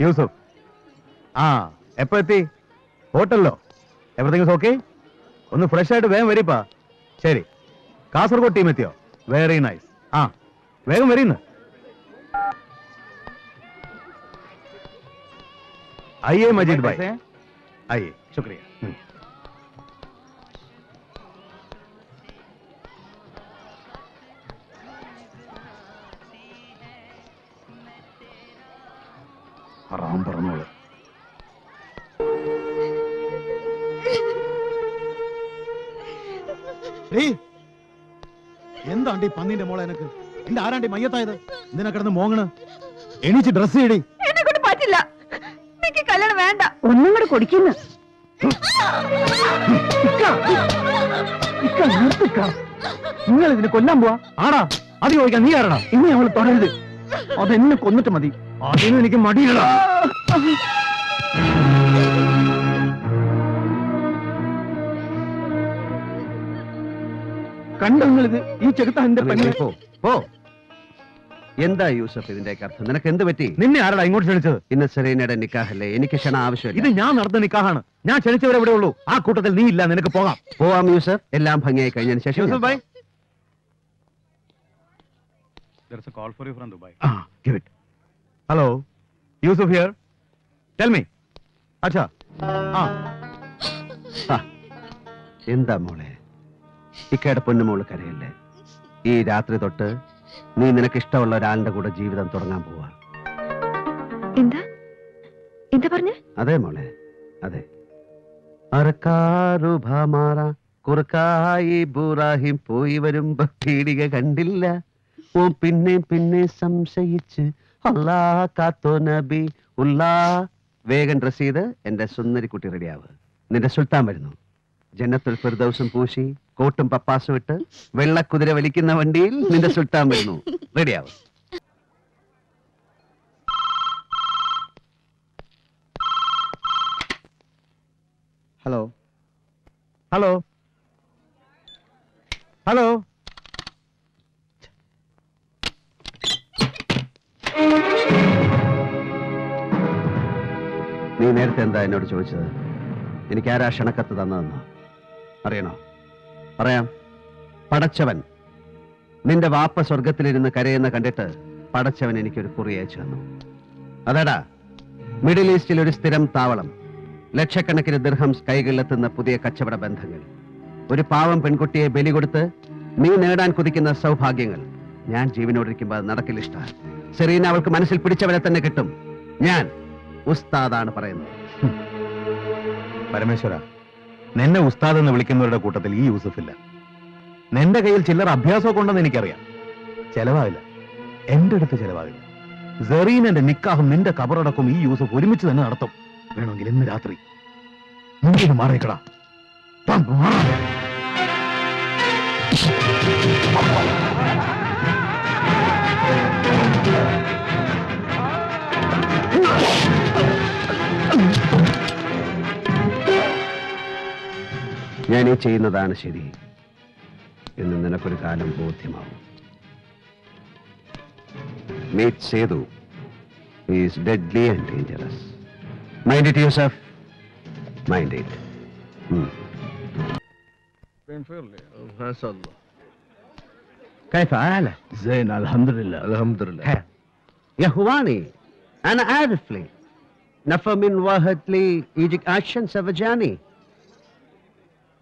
യൂസുഫ് ആ എപ്പോ എത്തി ഹോട്ടലിലോ എവറിങ് ഓക്കെ ഒന്ന് ഫ്രഷ് ആയിട്ട് വേഗം വരിപ്പാ ശരി കാസർഗോഡ് ടീം എത്തിയോ വെരി നൈസ് ആ വേഗം വരീന്ന് आइए मजीद भाई आइए शुक्रिया റാം പറഞ്ഞോളെ. എന്താണ്ടി പന്നിന്റെ മോളെ എനക്ക്? എന്റെ ആരാണ്ടി മയ്യത്തായത്? ഇതിനെ കിടന്ന് മോങ്ങണ്? എണീച്ച് ഡ്രസ് ചെയ്യടി. എന്നെ കൊണ്ട് പറ്റില്ല. എനിക്ക് കല്യാണം വേണ്ട. ഒന്നും കൂടെ കൊടുക്കുന്നു. നിങ്ങൾ ഇതിനെ കൊല്ലാൻ പോവാ. ആടാ അത് ചോദിക്കാൻ നീ ആരടാ? ഇനി അവൾ തുടരുത്. അതെന്നെ കൊന്നിട്ട് മതി. അതിനും എനിക്ക് മടിയില്ല കണ്ടത് ഈ ചെകുത്ത എന്റെ പെണ്ണിനെ പോ പോ. എന്താ യൂസഫ് ഇതിന്റെ അർത്ഥം? നിനക്ക് എന്ത് പറ്റി? നിന്നെ ആരടാ ഇങ്ങോട്ട് ക്ഷണിച്ചത്? ഇന്ന് സെറീനയുടെ നിക്കാഹല്ലേ. എനിക്ക് ക്ഷണ ആവശ്യമില്ല. ഇത് ഞാൻ നടന്ന നിക്കാഹാണ്. ഞാൻ ക്ഷണിച്ചവരെ എവിടെ ഉള്ളൂ. ആ കൂട്ടത്തിൽ നീ ഇല്ല നിനക്ക് പോകാം. പോവാം യൂസഫ്. എല്ലാം ഭംഗിയായി കഴിഞ്ഞതിന് ശേഷം യൂസഫ് ഭായ് പോവാം. There's a call for you from Dubai. Ah, give it. Hello, Yusuf here. Tell me. അച്ഛാ ആ. എന്താ മോളെ? ഇക്കയുടെ പൊന്നുമോൾ കരയല്ലേ? ഈ രാത്രി തൊട്ട് നീ നിനക്ക് ഇഷ്ടമുള്ള ഒരാളുടെ കൂടെ ജീവിതം തുടങ്ങാൻ പോവാ. എന്താ? എന്താ പറഞ്ഞ? അതെ മോളെ. അതെ. അറക്കാറു ഭാമാറ കുറുക്കായി ബുറാഹിം പോയി വരുമ്പോ പീടിക കണ്ടില്ല. ഓ പിന്നെ പിന്നെ സംശയിച്ച് അല്ലാ കാത്തോ നബി ഉല്ലാ വേഗം ഡ്രസ് ചെയ്ത് എന്റെ സുന്ദരിക്കുട്ടി റെഡിയാവ് നിന്റെ സുൽത്താൻ വരുന്നു. ജന്നത്തുൽ ദിവസം പൂശി കോട്ടും പപ്പാസും ഇട്ട് വെള്ളക്കുതിര വലിക്കുന്ന വണ്ടിയിൽ നിന്റെ സുൽത്താൻ വരുന്നു. റെഡിയാവ് ഹലോ ഹലോ ഹലോ നേരത്തെ എന്താ എന്നോട് ചോദിച്ചത്? എനിക്ക് ആരാ ക്ഷണക്കത്ത് തന്നതെന്ന്. അറിയണോ? പറയാം. പടച്ചവൻ നിന്റെ വാപ്പ സ്വർഗത്തിലിരുന്ന് കരയുന്ന കണ്ടിട്ട് പടച്ചവൻ എനിക്കൊരു കുറി അയച്ചു തന്നു. അതടാ മിഡിൽ ഈസ്റ്റിൽ ഒരു സ്ഥിരം താവളം. ലക്ഷക്കണക്കിന് ദിർഹംസ് കൈകളിലെത്തുന്ന പുതിയ കച്ചവട ബന്ധങ്ങൾ. ഒരു പാവം പെൺകുട്ടിയെ ബലി കൊടുത്ത് നീ നേടാൻ കുതിക്കുന്ന സൗഭാഗ്യങ്ങൾ. ഞാൻ ജീവനോടിരിക്കുമ്പോൾ അത് നടക്കില്ല ഇഷ്ട. സെറീന അവൾക്ക് മനസ്സിൽ പിടിച്ചവരെ തന്നെ കിട്ടും. ഞാൻ ഉസ്താദാണ് പറയുന്നത്. പരമേശ്വര നിന്നെ ഉസ്താദ് എന്ന് വിളിക്കുന്നവരുടെ കൂട്ടത്തിൽ ഈ യൂസഫില്ല നിന്റെ കയ്യിൽ ചിലർ അഭ്യാസമൊക്കെ ഉണ്ടെന്ന് എനിക്കറിയാം. ചെലവാകില്ല എന്റെ അടുത്ത് ചെലവാകില്ല സെറീനന്റെ നിക്കാഹും നിന്റെ കബറടക്കും ഈ യൂസഫ് ഒരുമിച്ച് തന്നെ നടത്തും. വേണമെങ്കിൽ ഇന്ന് രാത്രി മാറിക്കടാ മാറാ ഞാൻ ഈ ചെയ്യുന്നതാണ് ശരി എന്ന് നിനക്കൊരു കാലം ബോധ്യമാവും meet Sethu is deadly and dangerous mind it Yusuf mind it كيف حالك؟ زين الحمد لله الحمد لله يا اخواني انا عارف لي نفر من واحد لي يجيك اكشن سفجاني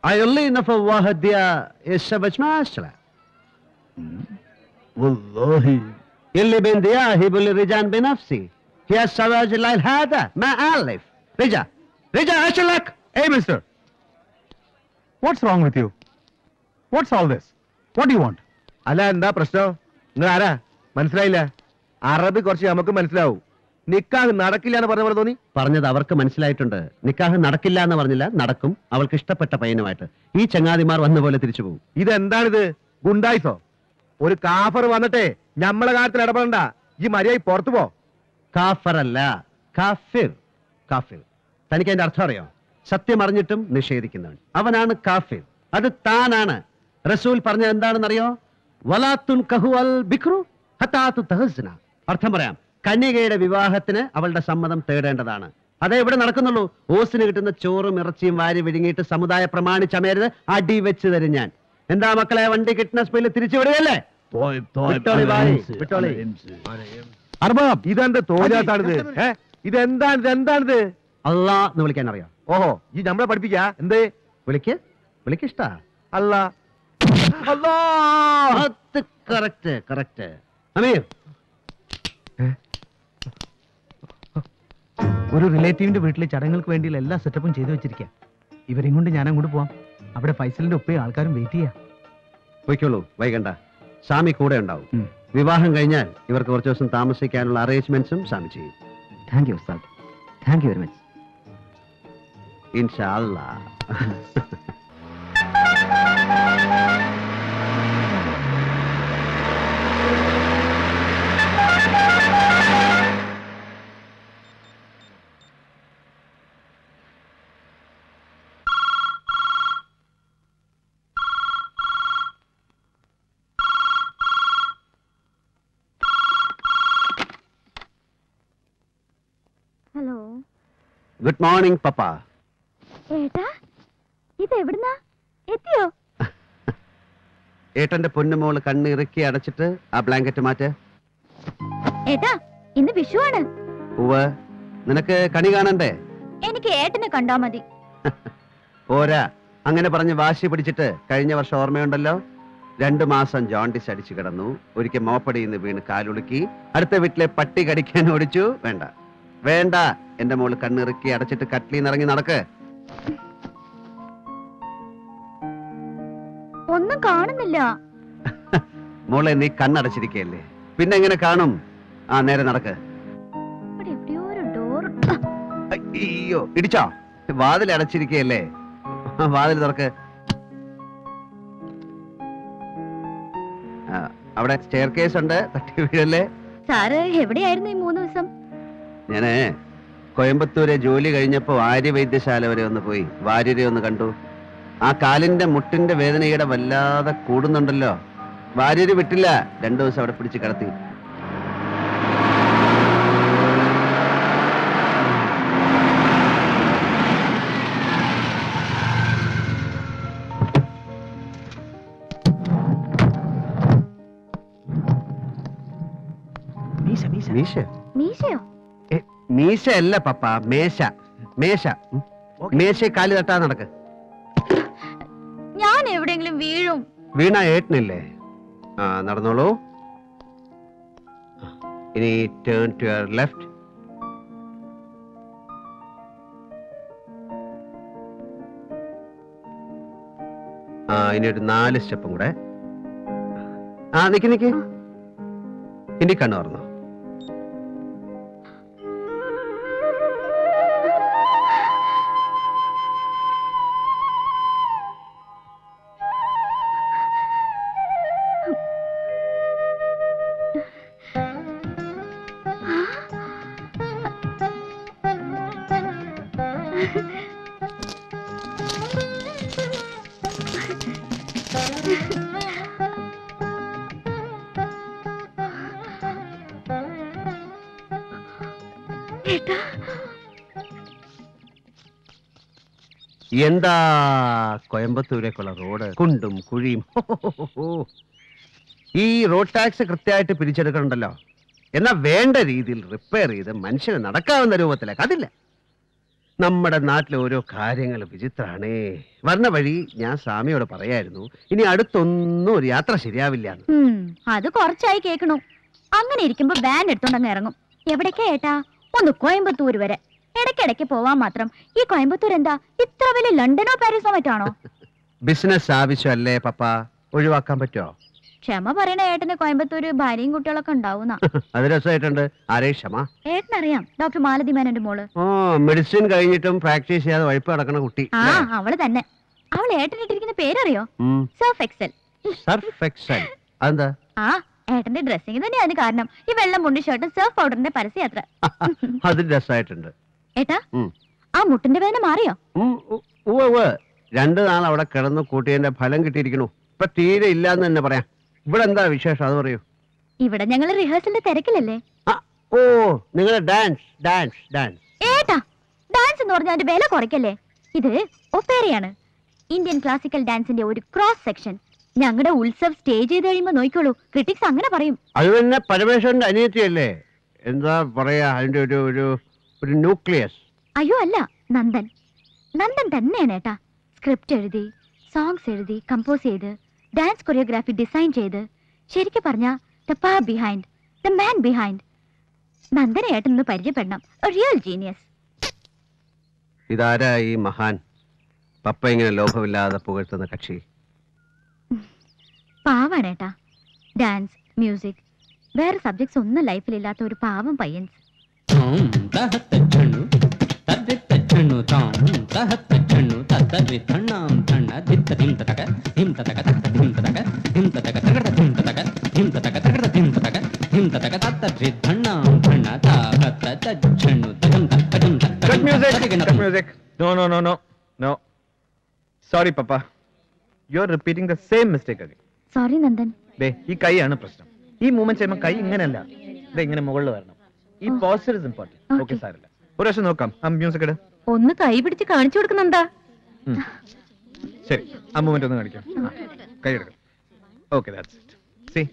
اي نفر واحد ديا السفج ما اسرع والله اللي بين ديا هي بالرجال بنفسي هي السواج الليل هذا ما الف رجع رجع ايش لك Hey, mister. What's wrong with you? What's all this? What do you want? അല്ല എന്താ പ്രശ്നം നിങ്ങൾ ആരാ മനസ്സിലായില്ല അറബി കുറച്ച് നമുക്ക് മനസ്സിലാവും നിക്കാഹ് നടക്കില്ല എന്ന് പറഞ്ഞ പോലെ തോന്നി? പറഞ്ഞത് അവർക്ക് മനസ്സിലായിട്ടുണ്ട്. നിക്കാഹ് നടക്കില്ല എന്ന് പറഞ്ഞില്ല നടക്കും. അവൾക്ക് ഇഷ്ടപ്പെട്ട പയ്യനുമായിട്ട്. ഈ ചങ്ങാതിമാർ വന്ന പോലെ തിരിച്ചു പോകും. ഇതെന്താണിത്? ഗുണ്ടായിസോ? ഒരു കാഫർ വന്നിട്ടേ നമ്മളെ കാര്യത്തിൽ ഇടപെടണ്ട. ഈ മര്യാദ പുറത്തു പോ. കാഫറല്ല. കാഫിർ. കാഫിർ. തനിക്ക് അതിന്റെ അർത്ഥം അറിയോ? സത്യം അറിഞ്ഞിട്ടും നിഷേധിക്കുന്നവൻ. അവനാണ് കാഫിർ. അത് താനാണ്. റസൂൽ പറഞ്ഞത് എന്താണെന്നറിയോ? വലാത്തുൻ കഹു അൽ ബിക്രു ഹത്താത്തു തഹസ്ന. അർത്ഥം പറയാം. കന്യകയുടെ വിവാഹത്തിന് അവളുടെ സമ്മതം തേടേണ്ടതാണ്. അതേ ഇവിടെ നടക്കുന്നുള്ളൂ. ഓസിന് കിട്ടുന്ന ചോറും ഇറച്ചിയും വാരി വിഴുങ്ങിയിട്ട് സമുദായ പ്രമാണിച്ചമയരുത്. അടി വെച്ച് തരും ഞാൻ. എന്താ മക്കളെ വണ്ടി കിട്ടുന്ന സ്പീഡിൽ തിരിച്ചു വിടുകയല്ലേ. അർബാബ് ഇതെന്റെ തോലാത്താണിത് ഇത് ഇതെന്താണ് ഇതെന്താണിത്? അല്ലാ എന്ന് വിളിക്കാൻ അറിയാം? ഓഹോ ഈ നമ്മളെ പഠിപ്പിക്കാ? എന്തേ? വിളിക്ക്. വിളിക്കിഷ്ട അല്ല അല്ലാ കറക്റ്റ് കറക്റ്റ് അമീർ. ഒരു റിലേറ്റീവിന്റെ വീട്ടിലെ ചടങ്ങുകൾക്ക് വേണ്ടിയുള്ള എല്ലാ സെറ്റപ്പും ചെയ്തു വെച്ചിരിക്കാം. ഇവരെയും കൊണ്ട് ഞാൻ അങ്ങോട്ട് പോവാം. അവിടെ ഫൈസലിന്റെ ഒപ്പയും ആൾക്കാരും വെയിറ്റ് ചെയ്യാം. പോയിക്കോളൂ വൈകണ്ട. സ്വാമി കൂടെ ഉണ്ടാവും. വിവാഹം കഴിഞ്ഞാൽ ഇവർക്ക് കുറച്ച് ദിവസം താമസിക്കാനുള്ള അറേഞ്ച്മെന്റ്സും സ്വാമി ചെയ്യും. താങ്ക് യു ഉസ്താദ്. താങ്ക് യു വെരി മച്ച് ഇൻഷാ അല്ലാ ഗുഡ് മോർണിംഗ് പപ്പ ഏട്ടാ ഇത് എവിടുന്നാ? എത്തിയോ? ഏട്ടന്റെ പൊന്നുമോൾ കണ്ണ് ഇറുക്കി അടച്ചിട്ട് ആ ബ്ലാങ്കറ്റ് മാറ്റ്. ഏട്ടാ ഇന്ന് വിഷുവാണ്. ഉവ് നിനക്ക് കണി കാണണ്ടേ? എനിക്ക് ഏട്ടനെ കണ്ടാ മതി. പോരാ. അങ്ങനെ പറഞ്ഞ് വാശി പിടിച്ചിട്ട് കഴിഞ്ഞ വർഷം ഓർമ്മയുണ്ടല്ലോ? രണ്ടു മാസം ജോണ്ടിസ് അടിച്ചു കിടന്നു. ഒരിക്കൽ മോപ്പടിയിൽ നിന്ന് വീണ് കാലുളുക്കി. അടുത്ത വീട്ടിലെ പട്ടി കടിക്കാൻ ഓടിച്ചു. വേണ്ട. വേണ്ട. എന്റെ മോൾ കണ്ണിറുക്കി അടച്ചിട്ട് കട്ടിലിൽ ഇറങ്ങി നടക്ക്. ഒന്നും കാണുന്നില്ല. മോളെ നീ കണ്ണടച്ചിരിക്കയല്ലേ? പിന്നെ എങ്ങനെ കാണും? ആ നേരെ നടക്ക്. ഇവിടെ എവിടെയോ ഒരു ഡോർ അയ്യോ ഇടിച്ചോ? വാതിൽ അടച്ചിരിക്കയല്ലേ? ആ, വാതിൽ തുറക്ക്. ആ, അവിടെ സ്റ്റെയർ കേസ് ഉണ്ട് തട്ടി വീഴല്ലേ? സാറ് എവിടെയായിരുന്നു ഈ മൂന്ന് ദിവസം? ഞാൻ കോയമ്പത്തൂരെ ജോലി കഴിഞ്ഞപ്പോൾ ആര്യ വൈദ്യശാല വരെ ഒന്ന് പോയി. വാര്യരെ ഒന്ന് കണ്ടു. ആ കാലിന്റെ മുട്ടിന്റെ വേദനയുടെ വല്ലാതെ കൂടുന്നുണ്ടല്ലോ. വാര്യര് വിട്ടില്ല. രണ്ടു ദിവസം അവിടെ പിടിച്ച് കിടത്തി. മീശ മീശ. മീശ മീശയോ? മീശ അല്ല പപ്പ. മേശ. മേശ. മേശ കാൽ തട്ടാ നടക്ക്. ഞാൻ എവിടെങ്കിലും വീഴും. വീണ ഏട്ടനില്ലേ? ആ നടന്നോളൂ. ഇനി ടേൺ ടു യുവർ ലെഫ്റ്റ് ആ ഇനി ഒരു നാല് സ്റ്റെപ്പും കൂടെ. ആ നിക്ക് നിക്ക്. ഇനി കണ്ണു തുറന്നോ. എന്താ കോയമ്പത്തൂരേക്കുള്ള റോഡ്? കുണ്ടും കുഴിയും. ഈ റോഡ് ടാക്സ് കൃത്യമായിട്ട് പിരിച്ചെടുക്കണുണ്ടല്ലോ. എന്നാ വേണ്ട രീതിയിൽ റിപ്പയർ ചെയ്ത് മനുഷ്യന് നടക്കാവുന്ന രൂപത്തിലേക്ക്. അതില്ല. നമ്മുടെ നാട്ടിലെ ഓരോ കാര്യങ്ങൾ വിചിത്രാണേ. വരണ വഴി ഞാൻ സ്വാമിയോട് പറയായിരുന്നു ഇനി അടുത്തൊന്നും ഒരു യാത്ര ശരിയാവില്ല അത് കുറച്ചായി കേൾക്കണു. അങ്ങനെ ഇരിക്കുമ്പോ ബാൻഡ് എടുത്തോണ്ടങ്ങ് ഇറങ്ങും. എവിടേക്കാ ഏട്ടാ ഒന്ന് കോയമ്പത്തൂർ വരെ. ഇടയ്ക്കിടയ്ക്ക് പോവാൻ മാത്രം. ഈ കോയമ്പത്തൂർ എന്താ? ഇത്ര വലിയ ലണ്ടനോ പാരീസോ മറ്റാണോ? ബിസിനസ് ആവശ്യമല്ലേ പപ്പ? ഒഴിവാക്കാൻ പറ്റുമോ ക്ഷമ പറയണ ഏട്ടന് കോയമ്പത്തൂര് ഭാര്യയും കുട്ടികളൊക്കെ ഉണ്ടാവുന്ന. അത് രസമായിട്ടുണ്ട്. ആരേ ക്ഷമ? ഏട്ടനറിയാം. ഡോക്ടർ മാലതി മേനന്റെ മോൾ. ഓ മെഡിസിൻ കഴിഞ്ഞിട്ടും പ്രാക്ടീസ് ചെയ്യാതെ വഴിപ്പ് നടക്കണ കുട്ടി ആ? അവൾ തന്നെ. അവൾ ഏട്ടനിട്ടിരിക്കുന്ന പേരറിയോ. Surf Excel. Surf Excel. അതെന്താ? ആ ഏട്ടന്റെ ഡ്രസ്സിംഗ് തന്നെയാണ് കാരണം. ഈ വെള്ളം മുണ്ടി ഷർട്ടും സർഫ് പൗഡറിന്റെ പരസ്യയാത്ര അത് രസമായിട്ടുണ്ട് ഏട്ടാ ആ മുട്ടിന്റെ വേദന മാറിയോ. രണ്ടു നാൾ അവിടെ കിടന്ന് കൂട്ടിയതിന്റെ ഫലം കിട്ടിയിരിക്കണു ഇപ്പൊ തീരെ ഇല്ലാന്ന് തന്നെ പറയാം. ഇവിടെ എന്താ വിശേഷം? അത് പറയൂ. ഇവിടെ ഞങ്ങൾ റിഹേഴ്സലിന്റെ തിരക്കിലല്ലേ? ഓ നിങ്ങളുടെ ഡാൻസ് ഡാൻസ് ഡാൻസ് ഏട്ടാ ഡാൻസ് എന്ന് പറഞ്ഞാൽ അതിന്റെ വില കുറയ്ക്കല്ലേ? ഇത് ഒപ്പേരയാണ്. ഇന്ത്യൻ ക്ലാസിക്കൽ ഡാൻസിന്റെ ഒരു ക്രോസ് സെക്ഷൻ ഞങ്ങളുടെ ഉത്സവ് സ്റ്റേജ് ചെയ്ത് കഴിയുമ്പോ നോക്കിക്കോളൂ. ക്രിട്ടിക്സ് അങ്ങനെ പറയും. അത് തന്നെ പരമേശ്വരന്റെ അനിയത്തിയല്ലേ? എന്താ പറയാ അതിന്റെ ഒരു ഒരു ഒരു ന്യൂക്ലിയസ് അയ്യോ അല്ല നന്ദൻ. നന്ദൻ തന്നെയാണ് ഏട്ടാ. സ്ക്രിപ്റ്റ് എഴുതി സോങ്സ് എഴുതി കമ്പോസ് ചെയ്ത് ഡാൻസ് കൊറിയോഗ്രാഫി ഡിസൈൻ ചെയ്ത്. ശരിക്കും പറഞ്ഞ ദ പാ behind the man behind Nandana ഏട്ടൻ ഒന്ന് പരിചയപ്പെടണം. റിയൽ ജീനിയസ് ഇതാരാ ഈ മഹാൻ? പപ്പ ഇങ്ങനെ ലോഭമില്ലാതെ പുകഴ്ത്തുന്ന കക്ഷി. പാവാണ് ഏട്ടാ ഡാൻസ് മ്യൂസിക് വേറെ സബ്ജക്ട്സ് ഒന്നും ലൈഫിലില്ലാത്ത ഒരു പാവം Payyans. Sorry papa you are repeating the same mistake again sorry Nandan ഈ കൈയാണ് പ്രശ്നം. ഈ മൂമെന്റ് ചെയ്യുമ്പോൾ കൈ ഇങ്ങനെയല്ല ഇത് ഇങ്ങനെ മുകളിൽ വരണം. ഈ പോസ്റ്റർ ഇസ് ഇമ്പോർട്ടന്റ് ഓക്കേ സാറില്ല ഒരു പ്രാവശ്യം നോക്കാം. ആ മ്യൂസിക് ഇട്. ഒന്ന് കൈ പിടിച്ച് കാണിച്ചു കൊടുക്കുന്നെന്താ ശരി ആ മൂമെന്റ് ഒന്ന് കാണിക്കാം. കൈ എടുക്കാം. ഓക്കെ ദാറ്റ്സ് ഇറ്റ് സീ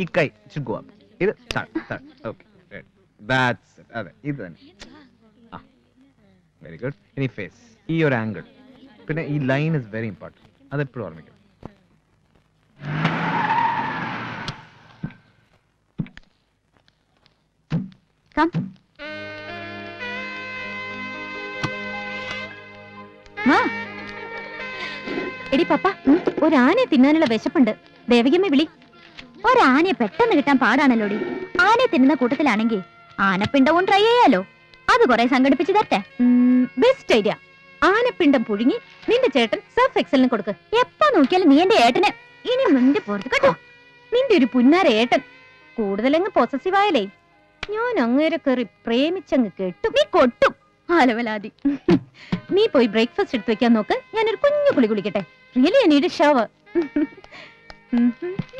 ഈ കൈ should ഗോ അപ്പ് ഇത് താഴ് താഴ്. ഓക്കെ ദാറ്റ്സ് ഇറ്റ് അതെ ഇത് തന്നെ. ആ വെരി ഗുഡ് ഇനി ഫേസ് ഈ ഒരു ആംഗിൾ പിന്നെ ഈ ലൈൻ ഇസ് വെരി ഇമ്പോർട്ടന്റ് അത് എപ്പോഴും ഓർമ്മിക്കണം. ഒരാനയെ തിന്നാനുള്ള വിശപ്പുണ്ട്. ദേവികമ്മ വിളി. ഒരാനയെ പെട്ടെന്ന് കിട്ടാൻ പാടാണല്ലോടി ആനയെ തിന്നുന്ന കൂട്ടത്തിലാണെങ്കിൽ ആനപ്പിണ്ടവും ട്രൈ ചെയ്യാലോ. അത് കുറെ സംഘടിപ്പിച്ചു തരട്ടെ. ബെസ്റ്റ് ഐഡിയ ആനപ്പിണ്ടം പുഴുങ്ങി നിന്റെ ചേട്ടൻ സർഫ് എക്സലിന് കൊടുക്ക്. എപ്പോ നോക്കിയാലും നീ എന്റെ ഏട്ടന്. ഇനി നിന്റെ പുറത്ത് കേട്ടോ. നിന്റെ ഒരു പുന്നാര ഏട്ടൻ. കൂടുതലങ്ങ് പൊസസീവ് ആയാലേ. ഞാൻ അങ്ങേരെ കയറി പ്രേമിച്ചങ്ങ് കെട്ടും. നീ കൊട്ടും. ആലവലാതി. നീ പോയി ബ്രേക്ക്ഫാസ്റ്റ് എടുത്ത് വെക്കാൻ നോക്ക്. ഞാനൊരു കുഞ്ഞു കുളി കുളിക്കട്ടെ. Really need shower Mm-hmm.